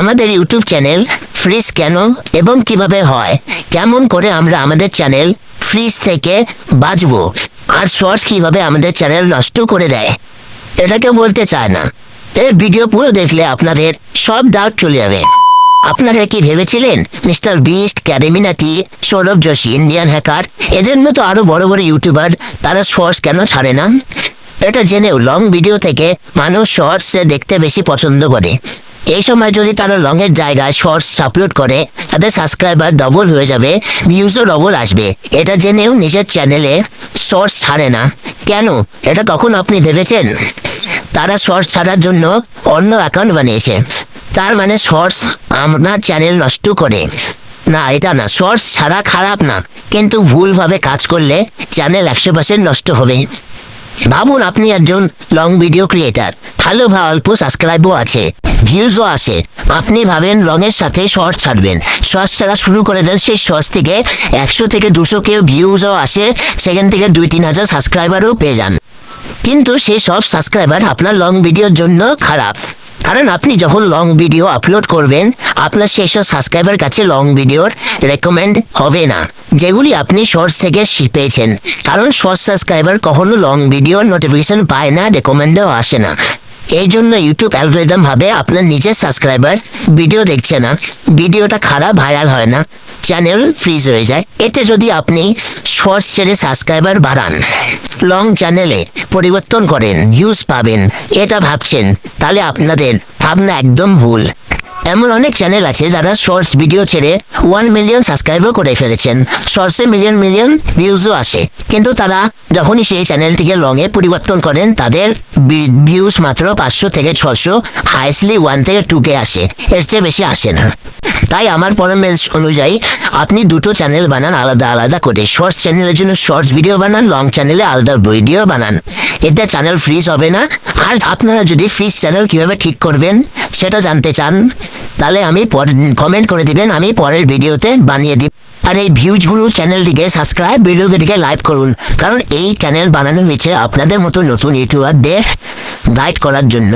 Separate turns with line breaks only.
আমাদের YouTube channel fridge কেন এবং কীভাবে হয়? কেমন করে আমরা আমাদের চ্যানেল ফ্রিজ থেকে বাঁচবো? আর শর্টস কীভাবে আমাদের চ্যানেল নষ্ট করে দেয়? এটা কেউ বলতে চায় না। এই ভিডিও পুরো দেখলে আপনাদের সব ডাউট চলে যাবে। আপনারা কি ভেবেছিলেন mister Beast CarryMinati Sourav Joshi, Indian hacker, এদের মতো আরও বড় বড় ইউটিউবার তারা শর্টস কেন ছাড়ে না? এটা জেনেও লং ভিডিও থেকে মানুষ শর্টসে দেখতে বেশি পছন্দ করে। এই সময় যদি তারা লং এর জায়গায় শর্টস আপলোড করে, তাদের সাবস্ক্রাইবার ডবল হয়ে যাবে ভিউজও ডবল আসবে। এটা জেনেও নিজের চ্যানেলে শর্টস ছাড়ে না। কেন? এটা কখন আপনি ভেবেছেন? তারা শর্টস ছাড়ার জন্য অন্য অ্যাকাউন্ট বানিয়েছে। তার মানে শর্টস আপনার চ্যানেল নষ্ট করে। না, এটা না শর্টস ছাড়া খারাপ না। কিন্তু ভুলভাবে কাজ করলে চ্যানেল একশো পার্সেন্ট নষ্ট হবে। ভাবুন আপনি একজন লং ভিডিও ক্রিয়েটার ভালো বা অল্প সাবস্ক্রাইবও আছে ভিউজও আছে। আপনি ভাবেন লংয়ের সাথে শর্ট ছাড়বেন। শর্ট ছাড়া শুরু করে দেন, সেই শর্টস থেকে একশো থেকে দুশো কেউ ভিউজও আসে, সেখান থেকে দুই তিন হাজার সাবস্ক্রাইবারও পেয়ে যান। কিন্তু সেই সব সাবস্ক্রাইবার আপনার লং ভিডিওর জন্য খারাপ। কারণ আপনি যখন লং ভিডিও আপলোড করবেন, আপনার সেই সব সাবস্ক্রাইবার কাছে লং ভিডিওর রেকমেন্ড হবে না, যেগুলি আপনি শর্টস থেকে পেয়েছেন কারণ শর্ট সাবস্ক্রাইবার কখনো লং ভিডিওর নোটিফিকেশন পায় না রেকমেন্ডও আসে না। এই জন্য ইউটিউব অ্যালগোরিদম ভাবে আপনার নিজের সাবস্ক্রাইবার ভিডিও দেখছে না ভিডিওটা খারাপ ভাইরাল হয় না চ্যানেল ফ্রিজ হয়ে যায়। এতে যদি আপনি শর্টস ছেড়ে সাবস্ক্রাইবার বাড়ান লং চ্যানেলে পরিবর্তন করেন ভিউজ পাবেন, এটা ভাবছেন তাহলে আপনাদের ভাবনা একদম ভুল। এমন অনেক চ্যানেল আছে যারা শর্টস ভিডিও ছেড়ে ওয়ান মিলিয়ন সাবস্ক্রাইবও করে ফেলেছেন। শর্টসে মিলিয়ন মিলিয়ন ভিউজও আসে। কিন্তু তারা যখনই সেই চ্যানেলটিকে লংয়ে পরিবর্তন করেন, তাদের ভিউজ মাত্র পাঁচশো থেকে ছশো হাইস্টলি ওয়ান থেকে টুকে আসে। এর চেয়ে বেশি আসে না। তাই আমার পরামর্শ অনুযায়ী আপনি দুটো চ্যানেল বানান আলাদা আলাদা করে। শর্টস চ্যানেলের জন্য শর্টস ভিডিও বানান লং চ্যানেলে আলাদা ভিডিও বানান। এতে চ্যানেল ফ্রিজ হবে না। আর আপনারা যদি ফ্রিজ চ্যানেল কীভাবে ঠিক করবেন সেটা জানতে চান, তাহলে আমি কমেন্ট করে দিবেন, আমি পরের ভিডিওতে বানিয়ে দিব। আর এই ভিউজগুলো চ্যানেলটিকে সাবস্ক্রাইব ভিডিওটিকে লাইক করুন। কারণ এই চ্যানেল বানানো হয়েছে আপনাদের মতো নতুন ইউটিউবারদের গাইড করার জন্য।